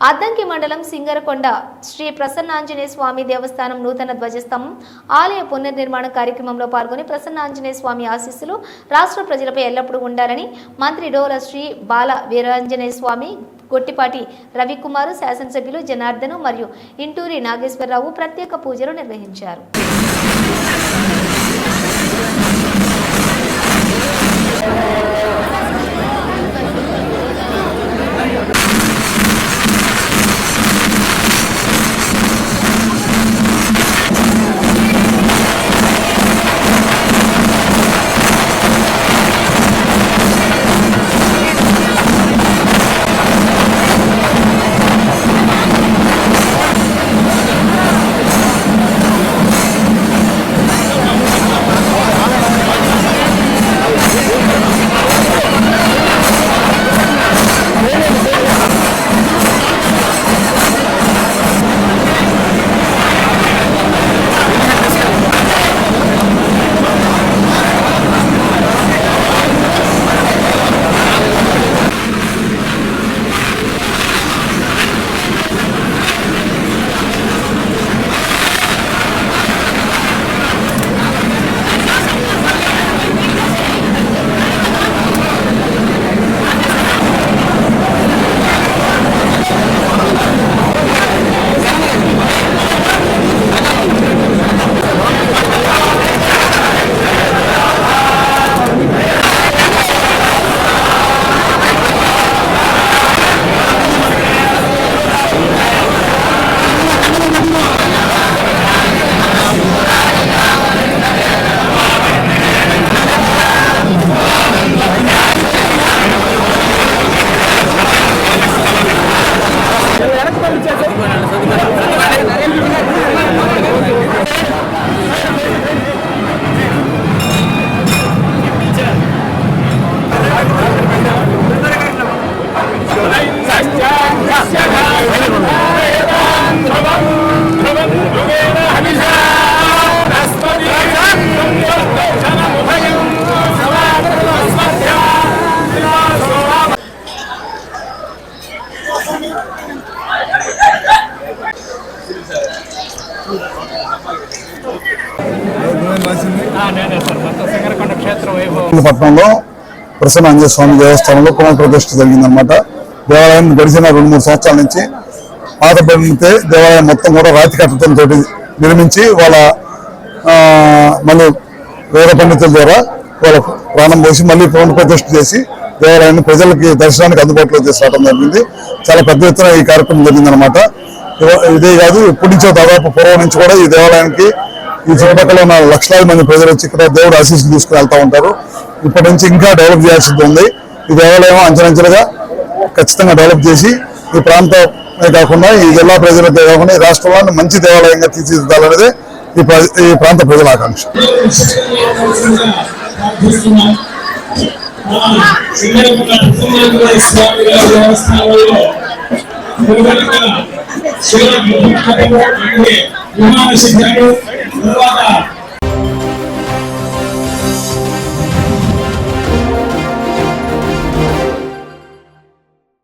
అద్దంకి మండలం సింగరకొండ శ్రీ ప్రసన్నాంజనేయ స్వామి దేవస్థానం నూతన ధ్వజస్తంభం ఆలయ పునర్నిర్మాణ కార్యక్రమంలో పాల్గొని ప్రసన్నాంజనేయ స్వామి ఆశీస్సులు రాష్ట్ర ప్రజలపై ఎల్లప్పుడూ ఉండాలని మంత్రి డోల శ్రీ బాల వీరాంజనేయ స్వామి గొట్టిపాటి రవికుమారు శాసనసభ్యులు జనార్దను మరియు ఇంటూరి నాగేశ్వరరావు ప్రత్యేక పూజలు నిర్వహించారు. పట్నంలో ప్రసన్న ఆంజనేయ స్వామి దేవస్థానంలో పునఃప్రతిష్ఠ జరిగిందనమాట దేవాలయం గడిచిన రెండు మూడు సంవత్సరాల నుంచి పాతబడితే దేవాలయం మొత్తం కూడా రాతి కట్టడంతో నిర్మించి వాళ్ళ మళ్ళీ వేద పండితుల ద్వారా వాళ్ళ ప్రాణం పోసి మళ్ళీ పునఃప్రతిష్ఠ చేసి దేవాలయాన్ని ప్రజలకి దర్శనానికి అందుబాటులో తీసుకురావడం జరిగింది. చాలా పెద్ద ఎత్తున ఈ కార్యక్రమం జరిగిందనమాట ఇదే కాదు ఎప్పటి నుంచో దాదాపు పూర్వం నుంచి కూడా ఈ దేవాలయానికి ఈ చుట్టుపక్కల ఉన్న లక్షలాది మంది ప్రజలు వచ్చి ఇక్కడ దేవుడు ఆశీస్సులు తీసుకుని వెళ్తూ ఉంటారు. ఇప్పటి నుంచి ఇంకా డెవలప్ చేయాల్సింది ఉంది. ఈ దేవాలయం అంచెలంచెలుగా ఖచ్చితంగా డెవలప్ చేసి ఈ ప్రాంతమే కాకుండా ఈ జిల్లా ప్రజలకే కాకుండా ఈ రాష్ట్రంలో మంచి దేవాలయంగా తీర్చిదిద్దాలనేది ఈ ఈ ప్రాంత ప్రజల ఆకాంక్ష. ಶಿವನ ವಿದ್ಯುತ್ ಘಟಕಗಳು ಉಮಾನ ಸಿದ್ಧರು ಮುಂತಾದ